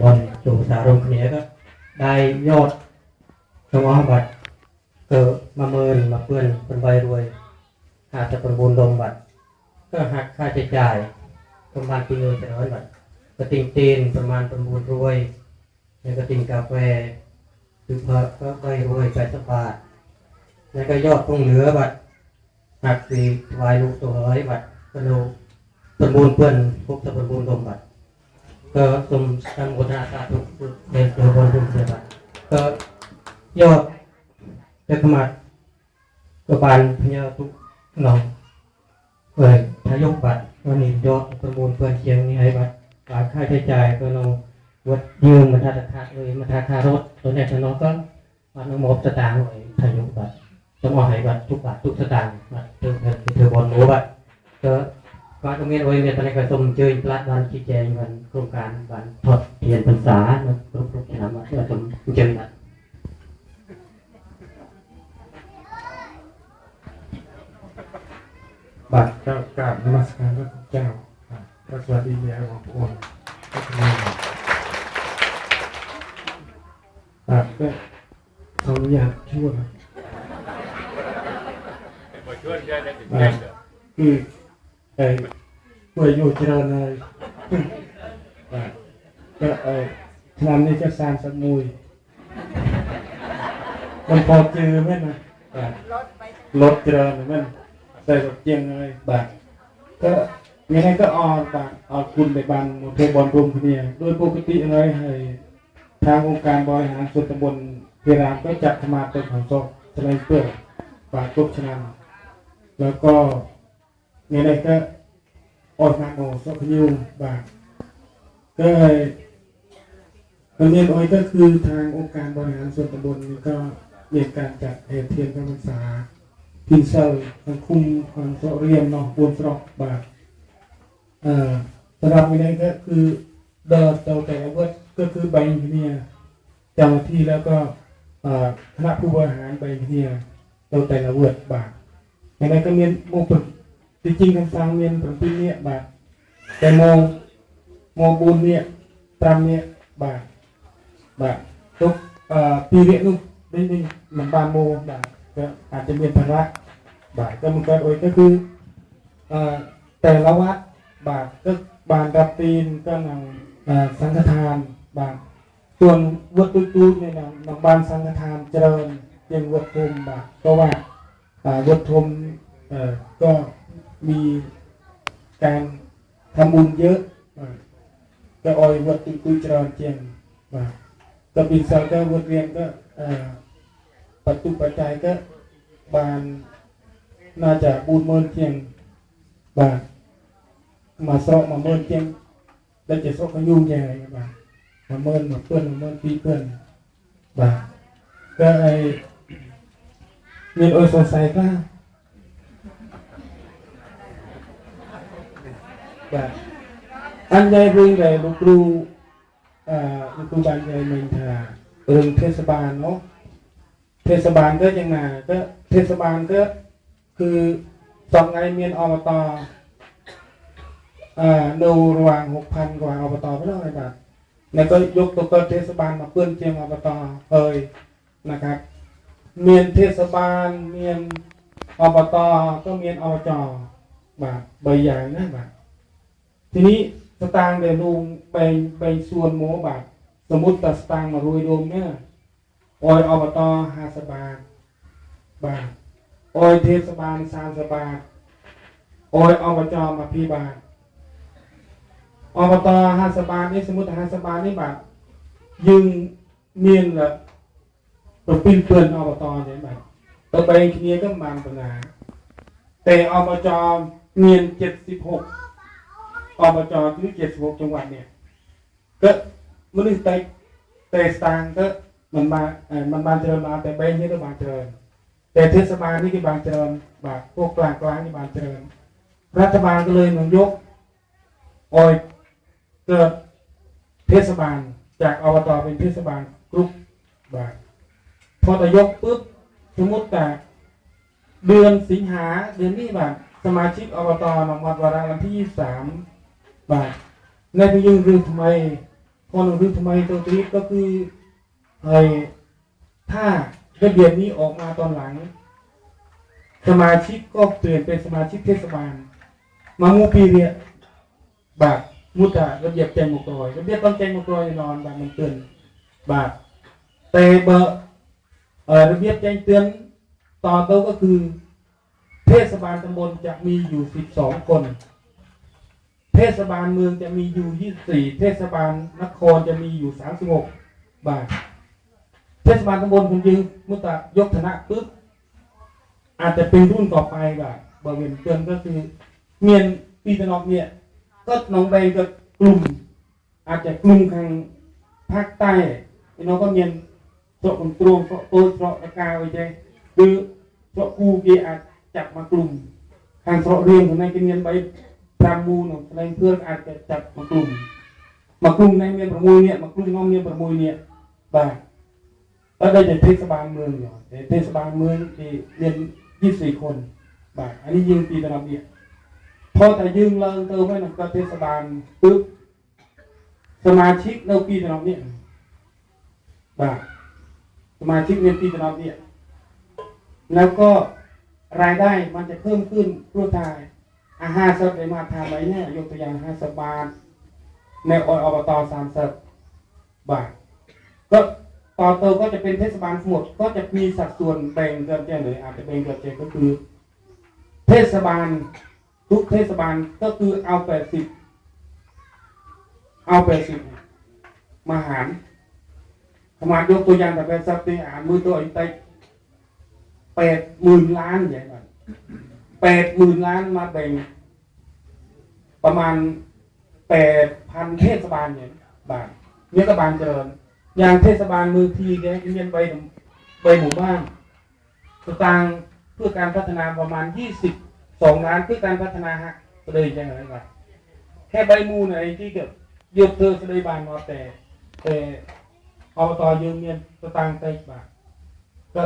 บอลจูสารมเนี้ยก็ได้ยอดสมอบัตรเกิดมาเมินมาเพื่อนเป็นใบรวยหากจะเป็นบุญลงบัตรก็หักค่าใช้จ่ายประมาณปีเงินแต่ร้อยบาทกระติงตีนประมาณเป็นบุญรวยแล้วก็ติงกาแฟคือพระก็ใบรวยแปดสิบาทแล้วก็ยอดคงเหลือบัตรหักสีวายลูกตัวร้อยบัตรก็ดูเป็นบุญเพื่อนพบจะเป็นบุญลงบัตร ก็สมทำบุญอาสาทุกเด็กตัวบนทุกเสียบัตรก็ยอดจะขมัดก็บานพญาทุกน้องเอ่ยทายกบัตรวันนี้ยอดประมูลเพื่อนเคียงนี่ให้บัตรฝากค่าใช้จ่ายก็น้องวัดยืมมาทาราคาเลยมาทาคารถตัวนี้น้องก็มาน้องมอบสตางค์ไว้ทายกบัตรต้องเอาให้บัตรทุกบาททุกสตางค์บัตรเธอเธอบอลหนูบัตรก็ ก็ตรงนี้โดยเมียนตอนนี้ก็ส่งเจอพระบานชี้แจงวันโครงการบันทอดเทียนพรรษาเนาะกรุ๊ปกรุ๊ปชนะมาเพื่อส่งเจอนะบาทเจ้ากราบนมัสการพระคุณเจ้าครับพ ระสวัสดีแม่ของพระองค์พระคุณแม่ครับก็ขออนุญาตช่วยครับ มาช่วยได้ได้ถึงแจ้งเด้อ คือไอ้ป่วยอยู่เจริญเลยครับก็ไอ้ทำนี่จะสร้างสมุยมันพอเจอไหมนะครับรถเจริญไหมใส่รถเจียงเลยบาท ก็ยังไงก็ออกบางออกคุณในบางเทบอลรวมคนเนี่ยโดยปกติเลยให้ทางองค์การบริหารส่วนตำบลเพียรามก็จัดธรรมาเป็นของศพสไลเปอร์บาททุกชนะแล้วก็ยังไงก็ ออกงานโอสพยูบาทก็เลยมันเรียนอ้อยก็คือทางองค์การบริหารส่วนตำบลนี่ก็มีการจัดเหตุเทียนการศึกษาพินเซลสังคุมความโซเรียนเนาะบนสรอกบาทสำหรับวินัยก็คือเดินเตาแต่อาวุธก็คือใบอิเนียเจ้าหน้าที่แล้วก็คณะผู้บริหารใบอิเนียเตาแต่อาวุธบาทอย่างไรก็มียนโมป จริงๆคำสั่งเมียนผมปีเนี่ยบาทแต่โมโมบุญเนี่ยตามเนี่ยบาทบาททุกเอ่อปีเรียนนู่นได้ได้เหมือนบานโมบาทอาจจะมีภาระบาทก็มันก็โดยก็คือเออแต่ละวัดบาทก็บานรับตีนก็นำเอ่อสังฆทานบาทส่วนวัดตุ้ตูเนี่ยนะนำบานสังฆทานเจริญเพียงวัดทุมบาทก็ว่าอ่าวัดทุ มเอ่อก็มีการทำบุญเยอะบาทก็ออยวัดตุตูเจริญเจียงบาทก็ปีสาวก็วัดเรียนก็เอ่อ ปัจจุปัจจัยก็บานน่าจะบูนเมินเทียงบานมาสอกมาเมินเทียงแล้วจะสอกมายุ่งยังไงบานมา เมินมาเพื่อนมาเมินปีเพื่อนบางใหญ่เรื่องลูกครูอ่าลูกครูบานใหญ่เมนทาเรื่องเทศบาลเนาะเทศบาลก็ยังไงก็เทศบาลก็คือสองไงเมียนอบตอ่าดูระหว่างหกพันกว่าอบตไม่ต้อะไรแบบแล้วก็ยกตัวเกิดเทศบาลมาเพื่อนเจียงอบตเอ่ยนะครับ เมียนเทศบาลเมียนอบตก็เมียนอบจแบบใบใหญ่นะแบบ ทีนี้สตางค์เดี๋ยวลุงไปไปส่วนโมแบบสมมติแต่สตางค์มารวยรวมเนี่ยโอยอบตหาสบาบาทโอยเทศบาลสามสบาทโอยอบจมาพีบาทอบตหาสบาทนี่สมมติหาสบาทนี่บาทยึงเมียนละตัวปิ้นเปือนอบตเนี่ยบาทตัวไปเนี้ยก็มันปัญหาแต่อบจเมียนเจ็ดสิบหก อบจคือเจ็ดสิบหกจังหวัดเนี่ย ก็มันนึกแต่แต่สตางก็มันมาเออมันบานเจริญมาแต่เบงนี่ก็บานเจริญแต่เทศบาลนี่ก็บานเจริญบาทพวกกลางกลางนี่บานเจริญ รัฐบาลก็เลยหนุนยกออยเกิดเทศบาลจากอบตเป็นเทศบาลกรุ๊ปบาทพอแต่ยกปุ๊บสมมติแต่เดือนสิงหาเดือนนี้บาทสมาชิกอบตหนองวัดวาระวันที่ยี่สาม บาทในพยุงเรื่องทำไมคนหรือทำไมตัวนี้ก็คือไอ้ถ้าระเบียบนี้ออกมาตอนหลัง สมาชิกก็เปลี่ยนเป็นสมาชิกเทศบาล มามูปีเนี่ยบาทมุตาระเบียบแจงหมกรอยระเบียบต้องแจงหมกรอยนอนบาทมันเตือนบาทแต่เบอร์เอ่อระเบียบแจ้งเตือนต่อโตวก็คือ เทศบาลตำบลจะมีอยู่สิบสองคน เทศบาลเมืองจะมีอยู่ยี่สี่เทศบาลนครจะมีอยู่สามสิบหกบาท เทศบาลตำบลคุณยิงมุตายกธนะปุ๊บอาจจะเป็นรุ่นต่อไปแบบบริเวณเกินก็คือ เมียนปีตะนอกเนี่ย ก็น้องใบกับกลุ่ม อาจจะกลุ่มทางภาคใต้น้องก็เมียนโซะคนตรวงโซะโตโซะตะกาไว้ใจหรือโซะกูเกียอาจจับมากลุ่มทางโซะเรียนของนายกินเงินใบ พรามมูลของนายเพื่อนอาจจะจับมากลุ่มมากลุ่มในเมียนประมุยเนี่ยมากลุ่มน้องเมียนประมุยเนี่ยบ้างแล้วได้จากเทศบาลเมืองอยู่แต่เทศบาลเมืองที่เรียนยี่สี่คนบ้าอันนี้ยิงปีตะนอกเนี่ยพอแต่ยืมเลิงเติมไว้หนังกเทศบาลปึ๊บสมาชิกในปีตะนอมเนี่ยบาสมาชิกในปีตะนอมเนี่ยแล้วก็รายได้มันจะเพิ่มขึ้นรุ่ทาย อาหารสับไปมาทำไว้เนี่ยยกตัวอย่างห้าสบาทในอบตสามสิบบาท ก็ต่อเติมก็จะเป็นเทศบาลทั้งหมดก็จะมีสัดส่วนแบ่งเกันแจ้งเลยอาจจะแบ่งเกันแจ้งก็คือ เทศบาลทุกเทศบาลก็คือเอาแปดสิบเอาแปดสิบมาหารขมาณยกตัวอย่างแต่เป็นสัพย์อ่านมือตัวอีกไปแปดหมื่นล้านอย่างนั้น แปดหมื่นล้านมาแบ่ง ประมาณแปดพันเทศบาลเนี่ยบาทเนี่ยก็บานเจริญอย่างเทศบาลมือทีเนี่ยเงินไปไปหมู่บ้านสตางเพื่อการพัฒนาประมาณยี่สิบสองล้านเพื่อการพัฒนาฮะเสดยยังไงครับแค่ใบมูลอะไรที่เกิดยกเธอเสดยบานมาแต่แต่อบตยืมเงินสตางค์ใจบาทก็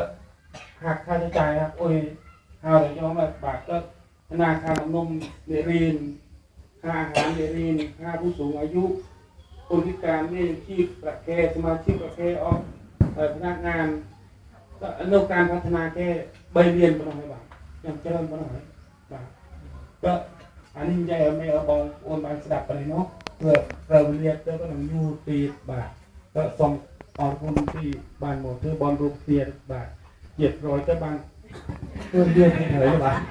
หักค่าใช้จ่ายครับโอ้ย ข้าวเดี๋ยวจะมาบาทก็ธนาคารนมเดรีนค่าอาหารเดรีนค่าผู้สูงอายุ คนพิการนี่ที่ประเทศสมาชิกประเคศออกพนักงานก็อนุการพัฒนาแค่ใบเรียนมาหน่บาทยังเจริญมาหน่บาทก็อันนี้ใจไม่เอาบองโอนบางสดับไปเลยเนาะเพื่อเราเรียนเพื่อก็หนังยูตีบาทก็ส่งออกคนที่บ้านหมดคือบอลรูปเตียนบาทเจ็ดร้อยเจ้บาง vườn điên thì thấy là bạn